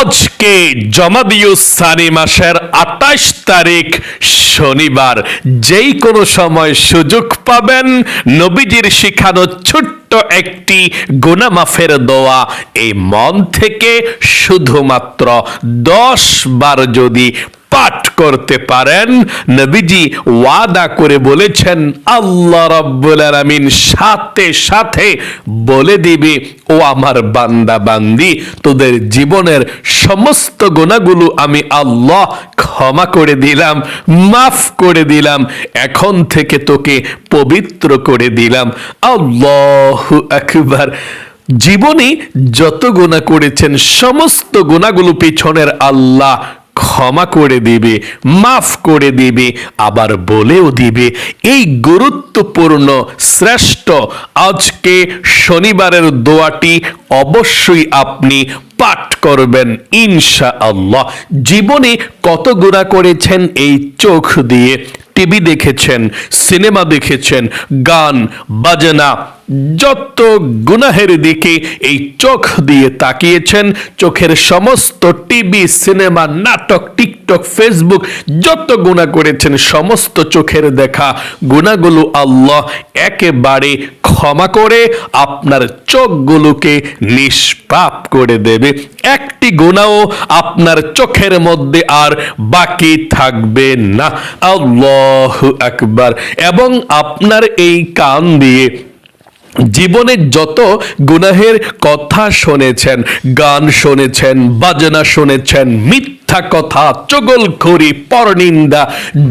আজকে জমাদিউ সানি মাসের আঠাশ তারিখ শনিবার। যেই কোনো সময় সুযোগ পাবেন নবীজির শিখানো ছোট্ট একটি গুনামাফের দোয়া। এই মন থেকে শুধুমাত্র দশ বার যদি পাঠ করতে পারেন। নবীজি ওয়াদা করে বলেছেন, আল্লাহ রাব্বুল আলামিন সাথে সাথে বলে দিবে, ও আমার বান্দা বান্দি, তোদের জীবনের সমস্ত গুণাগুলো আমি আল্লাহ ক্ষমা করে দিলাম, মাফ করে দিলাম, এখন থেকে তোকে পবিত্র করে দিলাম। আল্লাহ আকবার। জীবনে যত গুণা করেছেন, সমস্ত গুণাগুলো পিছনের আল্লাহ ক্ষমা করে দিবে, মাফ করে দিবে, আবার বলেও দিবে, এই গুরুত্বপূর্ণ, শ্রেষ্ঠ আজকে শনিবারের দোয়াটি অবশ্যই আপনি পাঠ করবেন ইনশা আল্লাহ জীবনে কত গুণা করেছেন এই চোখ দিয়ে? টিভি দেখেছেন, সিনেমা দেখেছেন, গান, বাজনা, যত গুনাহের দিকে এই চোখ দিয়ে তাকিয়েছেন, চোখের সমস্ত টিভি, সিনেমা, নাটক টিকটক ফেসবুক যত গুণা করেছেন, সমস্ত চোখের দেখা গুণাগুলো আল্লাহ একেবারে ক্ষমা করে আপনার চোখগুলোকে নিষ্পাপ করে দেবে। একটি গুণাও আপনার চোখের মধ্যে আর বাকি থাকবে না। আল্লাহ আকবার। এবং আপনার এই কান দিয়ে জীবনে যত গুনাহের কথা শুনেছেন, গান শুনেছেন, বাজনা শুনেছেন, মিথ্যা কথা চগলখড়ি পরনিন্দা,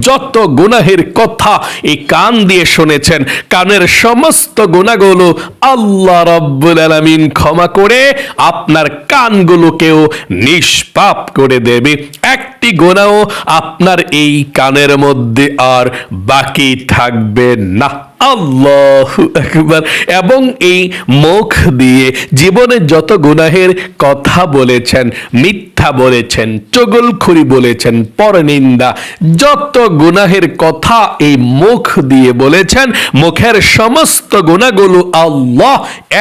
যত গুনাহের কথা এই কান দিয়ে শুনেছেন, কানের সমস্ত গুণাগুলো আল্লাহ রব্বুল আলামিন ক্ষমা করে আপনার কানগুলোকেও নিষ্পাপ করে দেবে। একটি গোনাও আপনার এই কানের মধ্যে আর বাকি থাকবে না। আল্লাহ একবার এবং এই মুখ দিয়ে জীবনে যত গুনাহের কথা বলেছেন, মিথ্যা বলেছেন, চগলখুরি বলেছেন, পরনিন্দা, যত গুনাহের কথা এই মুখ দিয়ে বলেছেন, মুখের সমস্ত গুণাগুলো আল্লাহ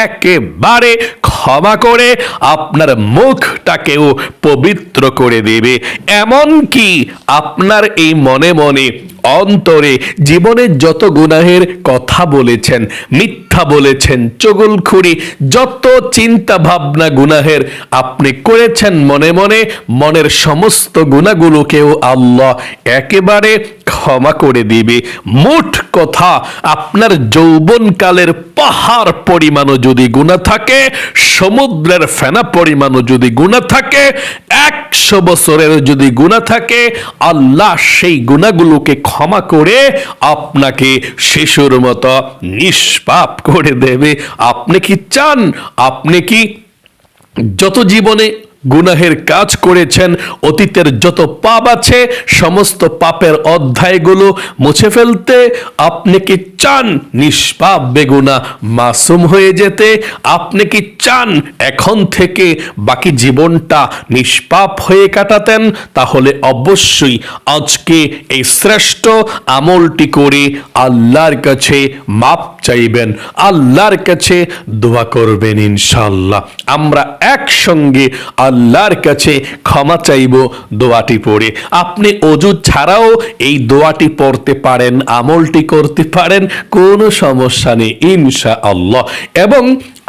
একেবারে ক্ষমা করে আপনার মুখটাকেও পবিত্র করে দেবে। এমন কি আপনার এই মনে মনে অন্তরে জীবনের যত গুনাহের কথা বলেছেন, মিথ্যা বলেছেন, চগলখুরি, যত চিন্তা ভাবনা গুনাহের আপনি করেছেন মনে মনে, মনের সমস্ত গুণাগুলোকেও আল্লাহ একেবারে ক্ষমা করে দিবে। মোট কথা, আপনার যৌবনকালের পাহাড় পরিমাণও যদি গুণা থাকে, সমুদ্রের ফেনা পরিমাণও যদি গুণা থাকে, একশো বছরের যদি গুণা থাকে, আল্লাহ সেই গুণাগুলোকে ক্ষমা করে আপনাকে শিশুর মতো নিষ্পাপ করে দেবে। আপনি কি চান? আপনি কি যত জীবনে গুনাহের কাজ করেছেন, অতীতের যত পাপ আছে, সমস্ত পাপের অধ্যায়গুলো মুছে ফেলতে আপনি কি চান? নিষ্পাপ বেগুনা মাসুম হয়ে যেতে আপনি কি চান? এখন থেকে বাকি জীবনটা নিষ্পাপ হয়ে কাটাতেন, তাহলে অবশ্যই আজকে এই শ্রেষ্ঠ আমলটি করে আল্লাহর কাছে মাপ চাইবেন, আল্লাহর কাছে দোয়া করবেন ইনশাল্লাহ আমরা একসঙ্গে আল্লাহর কাছে ক্ষমা চাইব, দোয়াটি পড়ে। আপনি অজু ছাড়াও এই দোয়াটি পড়তে পারেন, আমলটি করতে পারেন, কোনো সমস্যা নেই ইনশা আল্লাহ এবং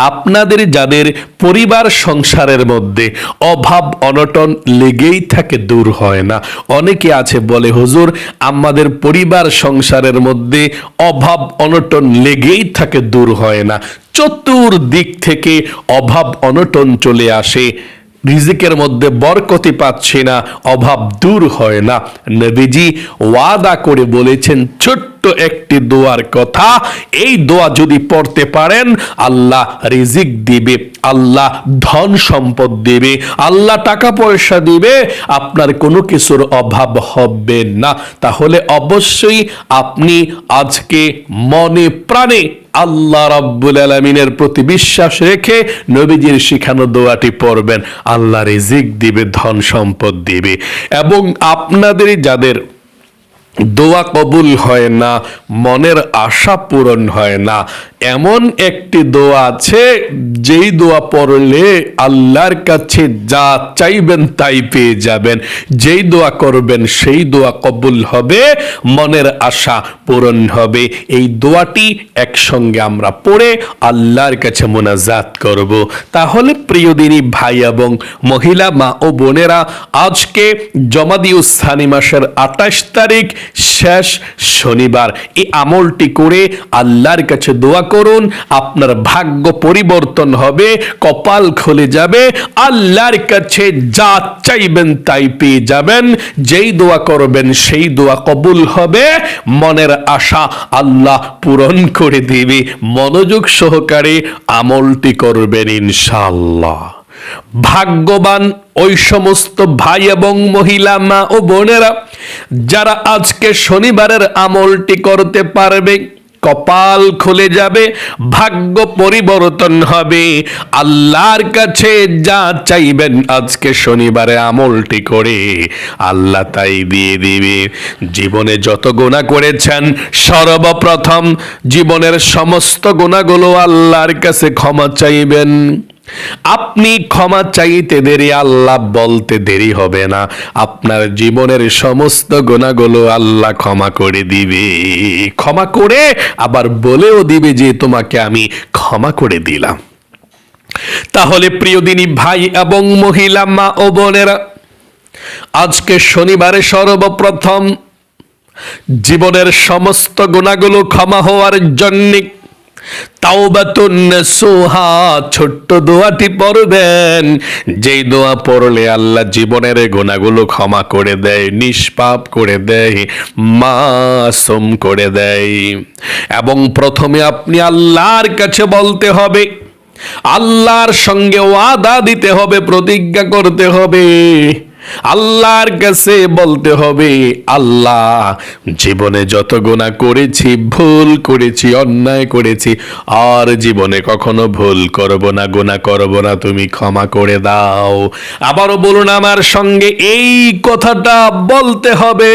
আপনাদের, যাদের পরিবার সংসারের মধ্যে অভাব, অনটন লেগেই থাকে, দূর হয় না। অনেকে আছে, বলে, হুজুর, আমাদের পরিবার সংসারের মধ্যে অভাব, অনটন লেগেই থাকে, দূর হয় না। চতুর্দিক থেকে অভাব, অনটন চলে আসে। রিজিকের মধ্যে বরকতি পাচ্ছি না, অভাব দূর হয় না। নবীজি ওয়াদা করে বলেছেন, ছোট্ট একটি দোয়ার কথা, এই দোয়া যদি পড়তে পারেন, আল্লাহ রিজিক দিবে, আল্লাহ ধন সম্পদ দিবে, আল্লাহ টাকা পয়সা দিবে, আপনার কোনো কিছুর অভাব হবে না। তাহলে অবশ্যই আপনি আজকে মনে প্রাণে আল্লাহ রাব্বুল আলমিনের প্রতি বিশ্বাস রেখে নবীজির শিখানো দোয়াটি পড়বেন। আল্লাহ রিজিক দিবে, ধন সম্পদ দিবে। এবং আপনাদের যাদের দোয়া কবুল হয় না, মনের আশা পূরণ হয় না এমন একটি দোয়া আছে, যেই দোয়া পড়লে আল্লাহর কাছে যা চাইবেন তাই পেয়ে যাবেন। যেই দোয়া করবেন, সেই দোয়া কবুল হবে, মনের আশা পূরণ হবে। এই দোয়াটি একসঙ্গে আমরা পড়ে আল্লাহর কাছে মোনাজাত করব। তাহলে প্রিয় দিনী ভাই এবং মহিলা, মা ও বোনেরা, আজকে জমাদিউসানি মাসের আঠাশ তারিখ, শেষ শনিবার। এই আমলটি করে আল্লাহর কাছে দোয়া করুন, আপনার ভাগ্য পরিবর্তন হবে, কপাল খুলে যাবে, আল্লাহর কাছে যা চাইবেন তাই পেয়ে যাবেন, যেই দোয়া করবেন সেই দোয়া কবুল হবে, মনের আশা আল্লাহ পূরণ করে দেবে, মনোযোগ সহকারে আমলটি করবেন ইনশাআল্লাহ। ভাগ্যবান ওই সমস্ত ভাই এবং মহিলা মা ও বোনেরা, যারা আজকে শনিবারের আমলটি করতে পারবে কপাল খুলে যাবে, ভাগ্য পরিবর্তন হবে। আল্লাহর কাছে যা চাইবেন আজকে শনিবারে আমলটি করে, আল্লাহ তাই দিয়ে দিবে। জীবনে যত গোনা করেছেন, সর্বপ্রথম জীবনের সমস্ত গোনাগুলো আল্লাহর কাছে ক্ষমা চাইবেন। আপনি ক্ষমা চাইতে দেরি, আল্লাহ বলতে দেরি হবে না। আপনার জীবনের সমস্ত গুণাগুলো আল্লাহ ক্ষমা করে দিবে। ক্ষমা করে আবার বলেও দিবে যে, তোমাকে আমি ক্ষমা করে দিলাম। তাহলে প্রিয়দিনী ভাই এবং মহিলা, মা ও বোনেরা, আজকে শনিবারে সর্বপ্রথম জীবনের সমস্ত গুণাগুলো ক্ষমা হওয়ার জন্যে সোহা ছোট্ট দোয়াটি পড়বেন। যেই দোয়া পড়লে আল্লাহ জীবনের গোনাগুলো ক্ষমা করে দেয়, নিষ্পাপ করে দেয়, মাসুম করে দেয়। এবং প্রথমে আপনি আল্লাহর কাছে বলতে হবে, আল্লাহর সঙ্গে ওয়াদা দিতে হবে, প্রতিজ্ঞা করতে হবে। আল্লাহর কাছে বলতে হবে, আল্লাহ, জীবনে যত গুণা করেছি, ভুল করেছি, অন্যায় করেছি, আর জীবনে কখনো ভুল করব না গুণা করব না, তুমি ক্ষমা করে দাও। আবারও বলুন, আমার সঙ্গে এই কথাটা বলতে হবে,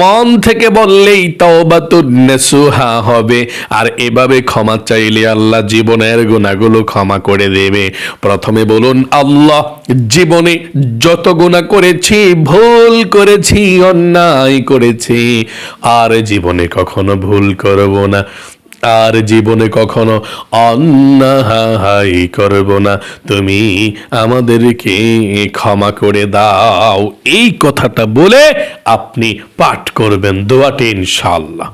মন থেকে বললেই তওবাতুন্নেসুহা হবে, আর এভাবে ক্ষমা চাইলে আল্লাহ জীবনের গোনাগুলো ক্ষমা করে দেবে। প্রথমে বলুন, আল্লাহ, জীবনে যত গুণা করেছি, ভুল করেছি, অন্যায় করেছি। আর জীবনে কখনো ভুল করব না। আর জীবনে কখনো অন্যায় করব না। তুমি আমাদেরকে ক্ষমা করে দাও। এই কথাটা বলে আপনি পাঠ করবেন দোয়াটি ইনশাল্লাহ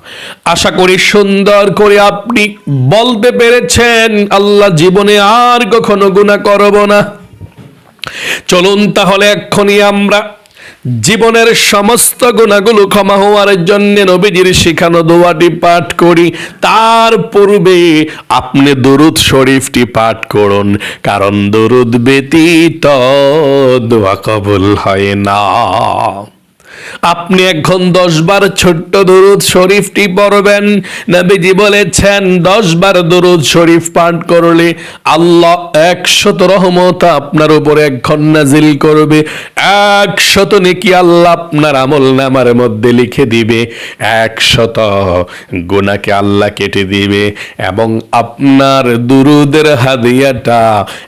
আশা করি সুন্দর করে আপনি বলতে পেরেছেন, আল্লাহ জীবনে আর কখনো গুণা করব না। চলুন তাহলে এক্ষুনি আমরা জীবনের সমস্ত গুণাগুলো ক্ষমা হওয়ার জন্য নবীজির শিখানো দোয়াটি পাঠ করি। তার পূর্বে আপনি দরুদ শরীফটি পাঠ করুন, কারণ দরুদ ব্যতীত দোয়া কবুল হয় না। আপনি এখন দশ বার ছোট্ট দরুদ শরীফটি পড়বেন। নবীজি বলেছেন দশ বার দরুদ শরীফ পাঠ করলে আল্লাহ একশত রহমত আপনার উপরে এখন নাজিল করবে। একশত নেকি আল্লাহ আপনার আমল নামার মধ্যে লিখে দিবে। একশত গুনাকে আল্লাহ কেটে দিবে এবং আপনার দুরুদের হাদিয়াটা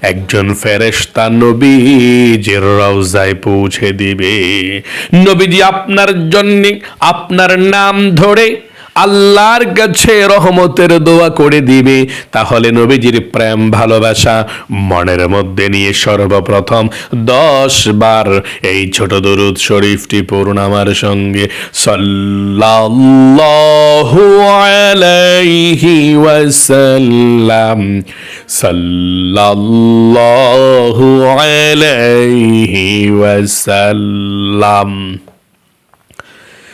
একজন ফেরেশতা নবীজির রওজায় পৌঁছে দিবে। নবীজি আপনার জন্য, আপনার নাম ধরে আল্লাহর কাছে রহমতের দোয়া করে দিবে। তাহলে নবীজির প্রেম, ভালোবাসা মনের মধ্যে নিয়ে সর্বপ্রথম দশ বার এই ছোট দরুদ শরীফটি পড়ুন আমার সঙ্গে। সাল্লাল্লাহু ওয়াসাল্লাম। ওয়াসাল্লাম।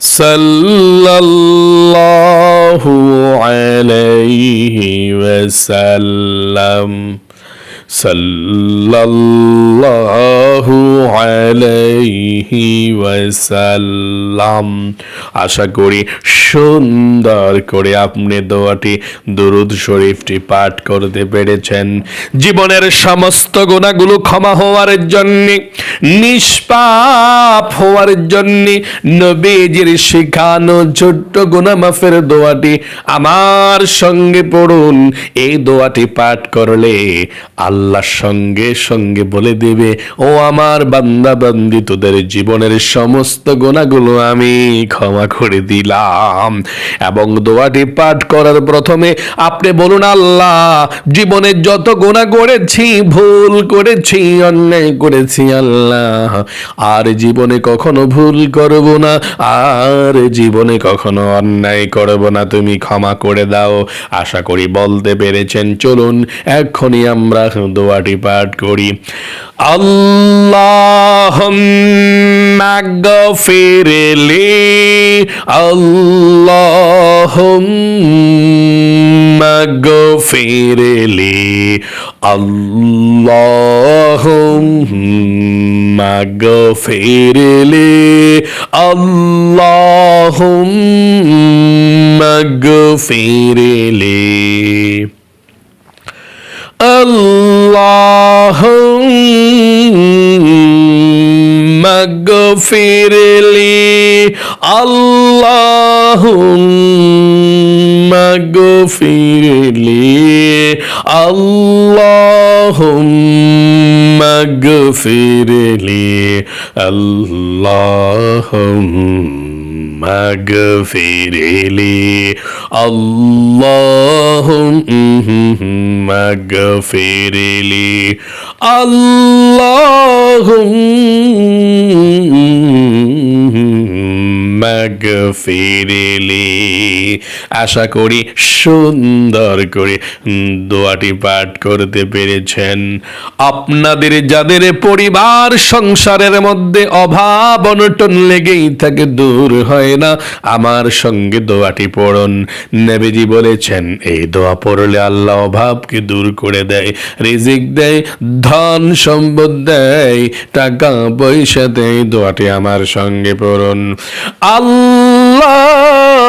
ওয়াসাল্লাম সাল্লাল্লাহু আলাইহি ওয়াসাল্লাম সাল্লাল্লাহু আলাইহি ওয়াসাল্লাম। আশা করি সুন্দর করে আপনি দোয়াটি দুরুদ শরীফটি পাঠ করতে পেরেছেন। জীবনের সমস্ত গুণাগুলো ক্ষমা হওয়ার জন্য, নিষ্পাপ হওয়ার জন্য নবীজির শিখানো ছোট্ট গুণা মাফের দোয়াটি আমার সঙ্গে পড়ুন। এই দোয়াটি পাঠ করলে আল্লাহ সঙ্গে সঙ্গে বলে দেবে, ও আমার বান্দা বান্দি, তোদের জীবনের সমস্ত গোনাগুলো আমি ক্ষমা করে দিলাম। এবং দোয়াটি পাঠ করার প্রথমে আপনি বলুন, আল্লাহ জীবনে যত গোনা করেছি, ভুল করেছি, অন্যায় করেছি, আল্লাহ, আর জীবনে কখনো ভুল করব না, আর জীবনে কখনো অন্যায় করব না, তুমি ক্ষমা করে দাও। আশা করি বলতে পেরেছেন। চলুন, এক্ষুনি আমরা দোয়াটি পাঠ করি। আল্লাহ ফিরলি আল্লাহ ফিরলি আল্লাহ ফিরলি আল্লাহ ফিরলি Allah اغفر لي اللهم اغفر لي اللهم اغفر لي اللهم اغفر لي اللهم اغفر لي اللهم ফিরিলি। আশা করি সুন্দর করে দোয়াটি পাঠ করতে পেরেছেন। আপনাদের, যাদের পরিবার সংসারের মধ্যে অভাব অনটন লেগেই থাকে, দূর হয় না। আমার সঙ্গে দোয়াটি পড়ন। নেবেজি বলেছেন, এই দোয়া পড়লে আল্লাহ অভাবকে দূর করে দেয়, রিজিক দেয়, ধন সম্পদ দেয়, টাকা পয়সা দেয়। দোয়াটি আমার সঙ্গে পড়ন। আল্লাহ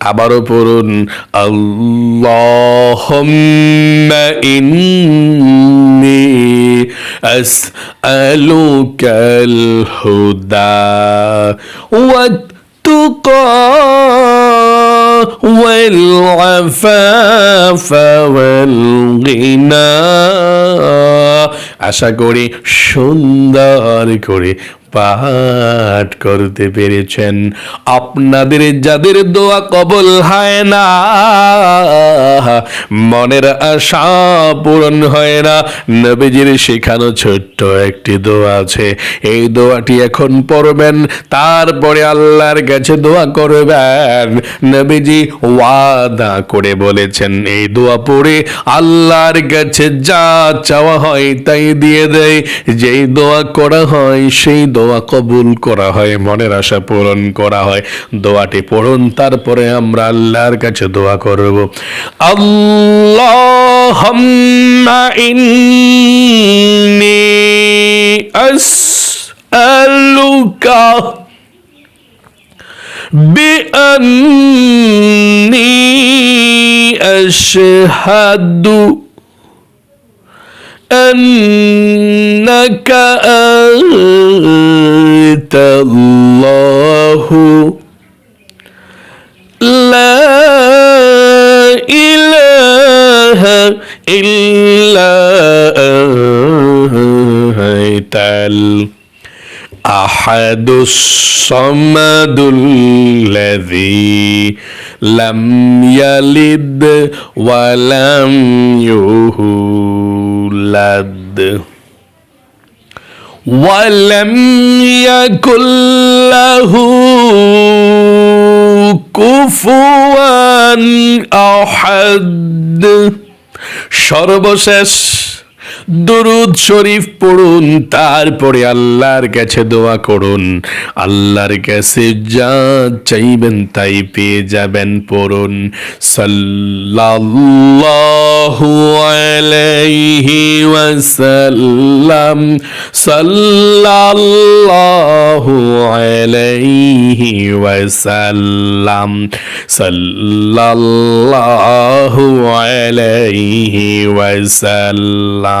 আবারও পড়ুন আল্লাহুম্মা ইন্নি আসআলুকাল হুদা والتقى والعفاف والغنى আশা করি সুন্দর করে পাঠ করতে পেরেছেন। আপনাদের যাদের দোয়া কবল হয় না, মনের আশা পূরণ হয় না, নবীজির শেখানো ছোট্ট একটি দোয়া আছে। এই দোয়াটি এখন পড়বেন, তারপরে আল্লাহর কাছে দোয়া করবেন। নবীজি ওয়াদা করে বলেছেন, এই দোয়া পড়ে আল্লাহর কাছে যা চাওয়া হয় তাই দিয়ে দেয়, যেই দোয়া করা হয় সেই দোয়া কবুল করা হয় মনের আশা পূরণ করা হয় দোয়াটি পড়ুন তারপরে আমরা আল্লাহর কাছে দোয়া করব আল্লাহুম্মা ইন্নী আসআলুকা بأني أشهد أنك أنت الله. لا إله إلا أنت أحد الصمد الذي لم يلد ولم يولد. الأولاد ولم يكن له كفوا أحد সর্বশেষ দুরুদ শরীফ পড়ুন, তারপরে আল্লাহর কাছে দোয়া করুন। আল্লাহর কাছে যা চাইবেন তাই পেয়ে যাবেন পড়ুন। সাল্লাল্লাহু আলাইহি ওয়াসাল্লাম, সাল্লাল্লাহু আলাইহি ওয়াসাল্লাম আলাইহি ওয়াসাল্লাম।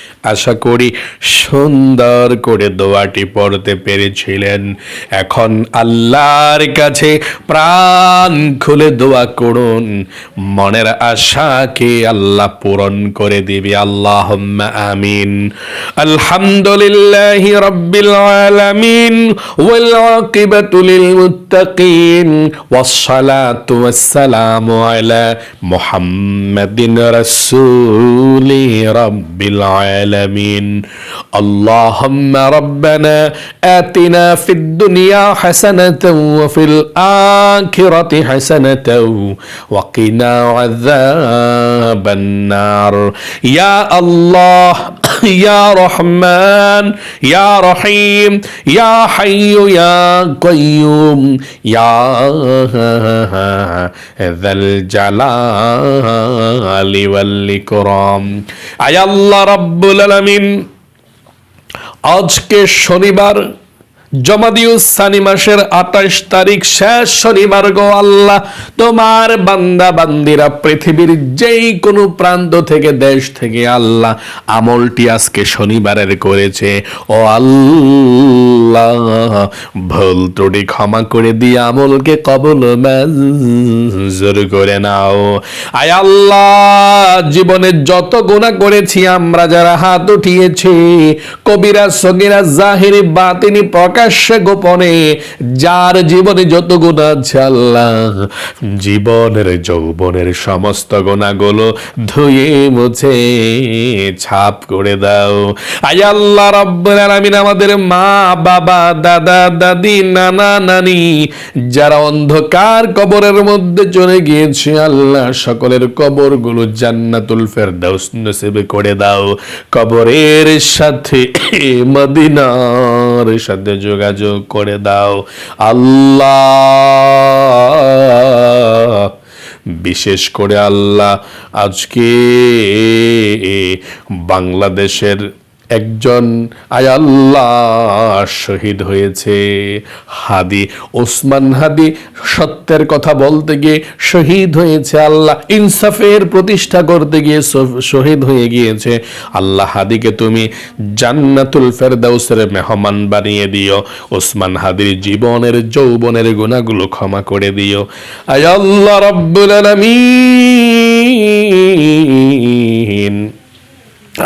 আশা করি সুন্দর করে দোয়াটি পড়তে পেরেছিলেন। এখন আল্লাহর কাছে প্রাণ খুলে দোয়া করুন। মনের আশাকে আল্লাহ পূরণ করে দিবে। আল্লাহ আমিন। আলহামদুলিল্লাহ রব্বিল আলামিন। ওয়াল আকিবাতু লিল মুত্তাকিন। ওয়াসসালাতু ওয়াসসালামু আলা মুহাম্মাদিন রাসূলি রাব্বিল আলামিন اللهم ربنا آتنا في الدنيا حسنة وفي الآخرة حسنة وقنا عذاب النار. يا الله ইয়া রহমান ইয়া রহিম ইয়া হাইয়ু ইয়া কয়ুম ইয়া যাল জালালি ওয়াল ইকরাম আয় আল্লাহ রাব্বুল আলামিন, আজকে শনিবার জমাদিউস সানি মাসের আঠাশ তারিখ, শেষ শনিবার গো আল্লাহ। তোমার বান্দা বান্দিরা, পৃথিবীর যেই কোনো প্রান্ত থেকে, দেশ থেকে আল্লাহ আমলটি আজকে শনিবারের করেছে। ও আল্লাহ। ভুল ত্রুটি ক্ষমা করে দিয়ে আমলকে কবল মঞ্জুর করে নাও। আয় আল্লাহ, জীবনে যত গুণা করেছি আমরা যারা হাত উঠিয়েছি, কবিরা, সগিরা, জাহিরি, বাতিনি, প্রকাশ্যে, গোপনে, যার জীবনে যত গুণা আল্লাহ, জীবনের, যৌবনের সমস্ত গুণাগুলো ধুয়ে মুছে, ছাপ করে দাও। আয় আল্লাহ, রব্বুল আলামিন আমাদের মা বাবা দাদা, দাদি, নানা, নানি, যারা অন্ধকার কবরের মধ্যে চলে গিয়েছে, আল্লাহ সকলের কবরগুলো জান্নাতুল ফেরদাউস নসিবে করে দাও। কবরের সাথে মদিনার সাথে যোগাযোগ করে দাও। আল্লাহ, বিশেষ করে আল্লাহ, আজকে বাংলাদেশের একজন আয় আল্লাহ শহীদ হয়েছে। হাদি ওসমান হাদি সত্যের কথা বলতে গিয়ে শহীদ হয়েছে আল্লাহ। ইনসাফের প্রতিষ্ঠা করতে গিয়ে শহীদ হয়ে গিয়েছে। আল্লাহ হাদিকে তুমি জান্নাতুল ফেরদাউসের মেহমান বানিয়ে দিও। ওসমান হাদির জীবনের, যৌবনের গুণাগুলো ক্ষমা করে দিও। আয় আল্লাহ রব্বুল আলামিন।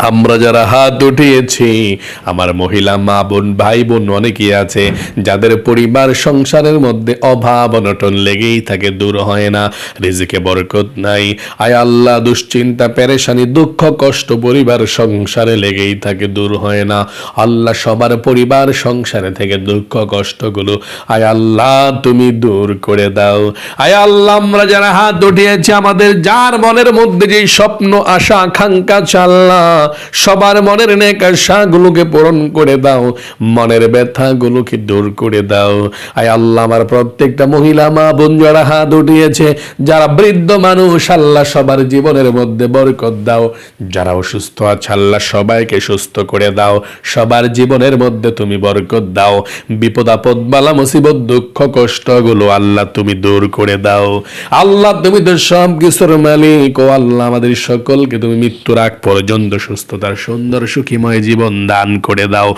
আমরা যারা হাত উঠিয়েছি, আমার মহিলা মা বোন, ভাই বোন অনেকেই আছে, যাদের পরিবার সংসারের মধ্যে অভাব, অনটন লেগেই থাকে, দূর হয় না, রিজিকে বরকত নাই। আয় আল্লাহ, দুশ্চিন্তা, পেরেশানি, দুঃখ, কষ্ট, পরিবার সংসারে লেগেই থাকে, দূর হয় না। আল্লাহ সবার পরিবার সংসারে থেকে দুঃখ, কষ্টগুলো আয় আল্লাহ তুমি দূর করে দাও। আয় আল্লাহ, আমরা যারা হাত উঠিয়েছি, আমাদের যার মনের মধ্যে যে স্বপ্ন, আশা, আকাঙ্ক্ষা চাল্লা সবার মনের নেক আশাগুলোকে পূরণ করে দাও। মনের ব্যথাগুলোকে দূর করে দাও। আয় আল্লাহ, আমার প্রত্যেকটা মহিলা, মা বোন যারা হাত উঠিয়েছে। যারা বৃদ্ধ মানুষ, আল্লাহ সবার জীবনের মধ্যে বরকত দাও। যারা অসুস্থ আছে, আল্লাহ সবাইকে সুস্থ করে দাও। সবার জীবনের মধ্যে তুমি বরকত দাও। বিপদ, আপদ, বালা, মুসিবত, দুঃখ, কষ্টগুলো আল্লাহ তুমি দূর করে দাও। আল্লাহ, তুমি তো সব কিছুর মালিক। ও আল্লাহ, আমাদের সকলকে তুমি মৃত্যুর আগ পর্যন্ত সুস্থতার সুন্দর সুখীময় জীবন দান করে দাও।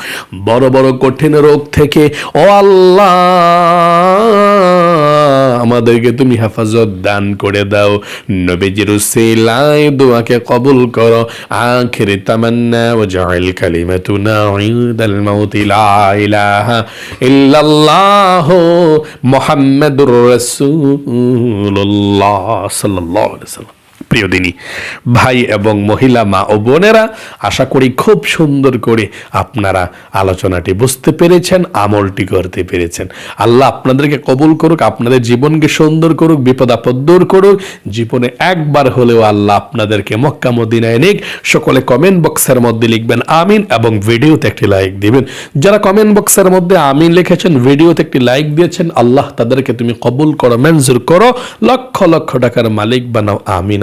বড় বড় কঠিন রোগ থেকে, ও আল্লাহ, আমাদেরকে তুমি হেফাজত দান করে দাও। নবীজির উসিলায় দোয়াকে কবুল করো। আখির তামান্না, ও জাইল কালিমাতুনা ইনদাল মাউতি, লা ইলাহা ইল্লাল্লাহ মুহাম্মাদুর রাসূলুল্লাহ সাল্লাল্লাহু আলাইহি ওয়াসাল্লাম। প্রিয় ভাই এবং মহিলা, মা ও বোনেরা, আশা করি খুব সুন্দর করে আপনারা আলোচনাটি বুঝতে পেরেছেন, আমলটি করতে পেরেছেন। আল্লাহ আপনাদেরকে কবুল করুক, আপনাদের জীবনকে সুন্দর করুক, বিপদ আপদ দূর করুক। জীবনে একবার হলেও আল্লাহ আপনাদেরকে মক্কা, মদিনায় নিক। সকলে কমেন্ট বক্সের মধ্যে লিখবেন, আমিন এবং ভিডিওতে একটি লাইক দিবেন। যারা কমেন্ট বক্সের মধ্যে আমিন লিখেছেন, ভিডিওতে একটি লাইক দিয়েছেন, আল্লাহ তাদেরকে তুমি কবুল করো, মঞ্জুর করো। লক্ষ লক্ষ টাকার মালিক বানাও, আমিন